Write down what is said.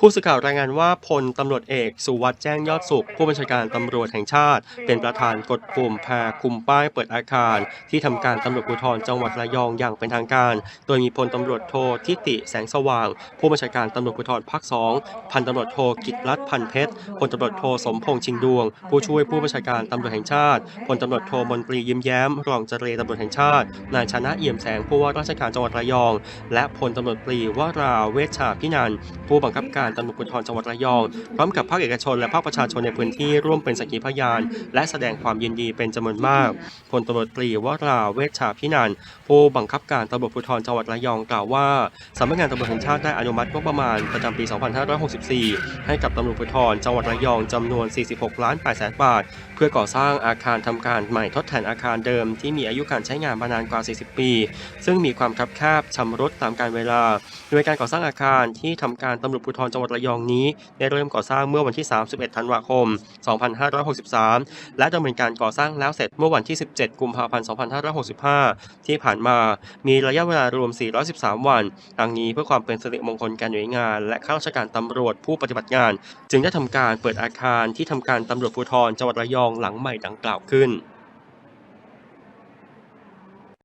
ผู้สื่อข่าวรายงานว่าพลตำรวจเอกสุวัสด์แจ้งยอดสุข ผู้บัญชาการตำรวจแห่งชาติ เป็นประธานกดปุ่มแพรคุมป้ายเปิดอาคาร ที่ทำการตำรวจภูธรจังหวัดระยองอย่างเป็นทางการ โดยมีพลตำรวจโททิติแสงสว่าง ผู้บัญชาการตำรวจภูธรภาคสองพันตำรวจโทกิตรัตน์พันเพชรพลตำรวจโทสมพงษ์ชิงดวง ผู้ช่วยผู้บัญชาการตำรวจแห่งชาติพลตำรวจโทมนตรียิ้มแย้มรองเจรตำรวจแห่งชาตินายชนะเอี่ยมแสงผู้ว่าราชการจังหวัดระยอง และพลตำรวจตรีวราเวชชาพินันผู้บังคับการตำรวจภูธรจังหวัดระยองพร้อมกับภาคเอกชนและภาคประชาชนในพื้นที่ร่วมเป็นสักขีพยาน และแสดงความยินดีเป็นจำนวนมากพลตำรวจตรีวราเวชชาพินันผู้บังคับการตำรวจภูธรจังหวัดระยองกล่าวว่าสำนักงานตำรวจแห่งชาติได้อนุมัติงบประมาณประจำปี 2564 ให้กับตำรวจภูธรจังหวัดระยองจำนวน 46 ล้าน8แสนบาท เพื่อก่อสร้างอาคารทำการใหม่ทดแทนอาคารเดิมที่มีอายุการใช้งานมานานกว่า 40 ปี ซึ่งมีความคับแคบชำรุดตามกาลเวลา โดยการก่อสร้างอาคารที่ทำการตำรวจภูธรจังหวัดระยองนี้ได้เริ่มก่อสร้างเมื่อวันที่ 31 ธันวาคม 2563 และดำเนินการก่อสร้างแล้วเสร็จเมื่อวันที่ 17 กุมภาพันธ์ 2565 ที่ผ่านมามีระยะเวลารวม 413 วัน ดังนี้เพื่อความเป็นสิริมงคลแก่หน่วยงาน และข้าราชการตำรวจผู้ปฏิบัติงาน จึงได้ทำการเปิดอาคารที่ทำการตำรวจภูธรจังหวัดระยองหลังใหม่ดังกล่าวขึ้น